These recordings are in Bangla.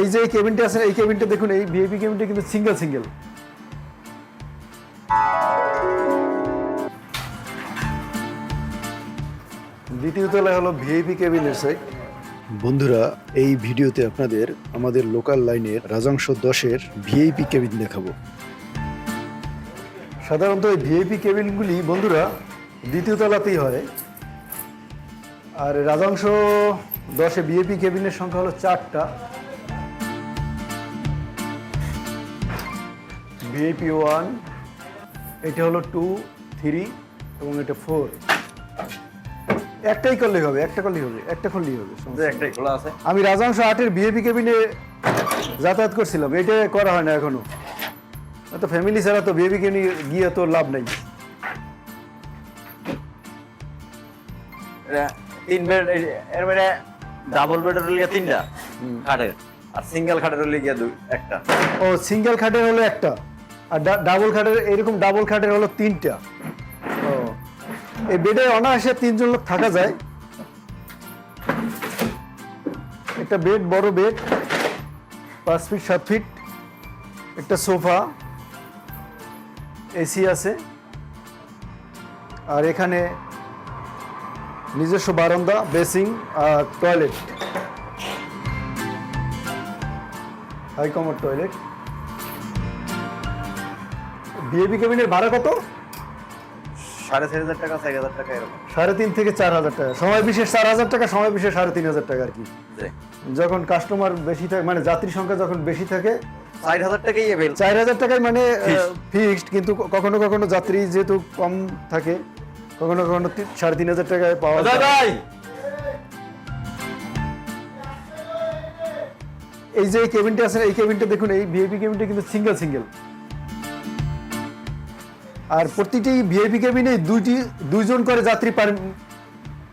এই যে কেবিনটা আছে এই কেবিনটা দেখুন এই ভিআইপি কেবিনটা কিন্তু সিঙ্গেল সিঙ্গেল দ্বিতীয় তলায় হলো ভিআইপি কেবিনের সাইড বন্ধুরা এই ভিডিওতে আপনাদের আমাদের লোকাল লাইনের রাজাংশ দশের ভিআইপি কেবিন দেখাবো। সাধারণত এই ভিআইপি কেবিনগুলি বন্ধুরা দ্বিতীয় তলাতেই হয়। আর রাজাংশ দশে ভিআইপি কেবিনের সংখ্যা হলো চারটা। ভিআইপি ওয়ান এটা হলো টু থ্রি এবং এটা ফোর একটাই করলেই হবে একটা করলেই হবে একটা করলেই হবে একটাই খোলা আছে। আমি রাজাংশ আটের ভিএপি কেবিনে যাতায়াত করছিলাম এটা করা হয় না এখনও। তো ফ্যামিলি ছাড়া তো ভিএপি কেবিনে গিয়ে তো লাভ নেই। তিন বেড এর মানে ডাবল বেডের লিগে তিনটা খাটের আর সিঙ্গেল খাটের লিগে দুই একটা। ও সিঙ্গেল খাটের হলো একটা। আর ডাবল খাটের এরকম ডাবল খাটের হলো তিনটা। ও। এই বেডে অনায়াসে তিনজন লোক থাকা যায়। একটা বেড বড় বেড পাঁচ ফিট সাত ফিট একটা সোফা এসি আছে। আর এখানে নিজস্ব বারান্দা বেসিং আর toilet high commode toilet BAB কেবিনের ভাড়া কত? সাড়ে চার হাজার টাকা চার হাজার টাকা এরকম। সাড়ে তিন থেকে চার হাজার টাকা। সময় বিশেষ চার হাজার টাকা সময় বিশেষ সাড়ে তিন হাজার টাকা আর কি। যখন কাস্টমার বেশি থাকে মানে যাত্রী সংখ্যা যখন বেশি থাকে চার হাজার টাকাই এভেল চার হাজার টাকায় মানে ফিক্সড কিন্তু কখনো কখনো যাত্রী যেহেতু কম থাকে কখনো কখনো সাড়ে তিন হাজার টাকায় পাওয়া যায়। এই যে কেবিনটা আছে এই কেবিনটা দেখুন এই ভিআইপি কেবিনটা কিন্তু সিঙ্গেল সিঙ্গেল আর প্রতিটি ভিআইপি কেবিনে দুইটি দুইজন করে যাত্রী পার-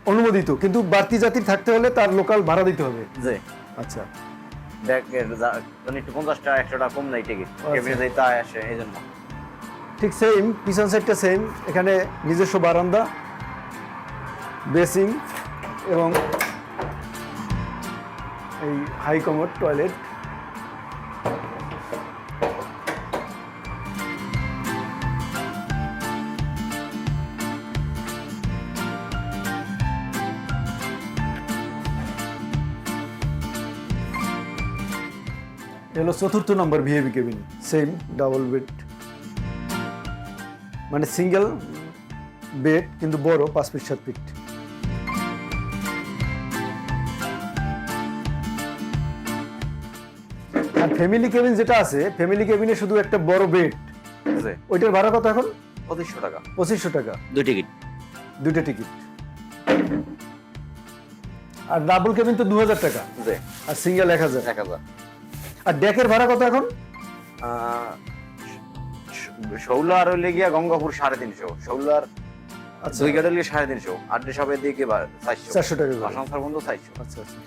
অনুমোদিত। কিন্তু বাড়তি যাত্রী থাকতে হলে তার লোকাল ভাড়া দিতে হবে। জি। আচ্ছা। মানে একটু পঞ্চাশ টাকা একশো টাকা কম নাই টিকিট আচ্ছা। কেবিনে আসে এই জন্য। ঠিক সেম পিছন সাইডটা সেম এখানে নিজস্ব বারান্দা বেসিং এবং এই হাই কমোড টয়লেট হলো চতুর্থ নম্বর VAB cabin same double bed মানে সিঙ্গেল বেড কিন্তু বড় পাঁচ ফিট সাত ফিট আর ফ্যামিলি কেবিন যেটা আছে ফ্যামিলি কেবিনে শুধু একটা বড় বেড ওইটার ভাড়া কত এখন? পঁচিশশো টাকা। পঁচিশশো টাকা। দুই টিকিট দুইটা টিকিট আর ডাবল কেবিন তো দু হাজার টাকা আর সিঙ্গেল এক হাজার। এক হাজার। আর ডেকের ভাড়া কত এখন? আহ, শৌলার হইলে গিয়া গঙ্গাপুর সাড়ে তিনশো। শৌলার আচ্ছা। দুই গাড়ি সাড়ে তিনশো। আটটি সবের দিকে চারশো। টাকা চারশো। আচ্ছা আচ্ছা।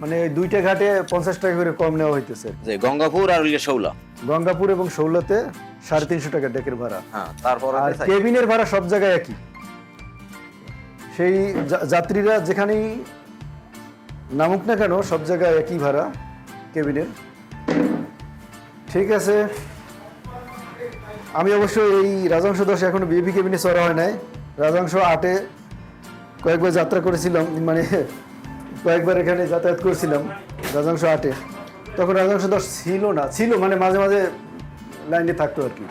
মানে দুইটা ঘাটে পঞ্চাশ টাকা করে কম নেওয়া হইতেছে। যে গঙ্গাপুর আর শৌলা গঙ্গাপুর এবং শৌলাতে সাড়ে তিনশো টাকা ডেকের ভাড়া। হ্যাঁ তারপর আর কেবিনের ভাড়া সব জায়গায় একই। সেই যাত্রীরা যেখানেই নামুক না কেন সব জায়গায় একই ভাড়া। কেবিনের। ঠিক আছে। আমি অবশ্য এই রাজাংশ দশে এখনও বিএপি কেবিনে চড়া হয় নাই। রাজাংশ আটে কয়েকবার যাত্রা করেছিলাম মানে কয়েকবার এখানে যাতায়াত করেছিলাম, রাজাংশ আটে। তখন রাজাংশ দশ ছিল না, ছিল মানে মাঝে মাঝে লাইনে থাকতো আর কি।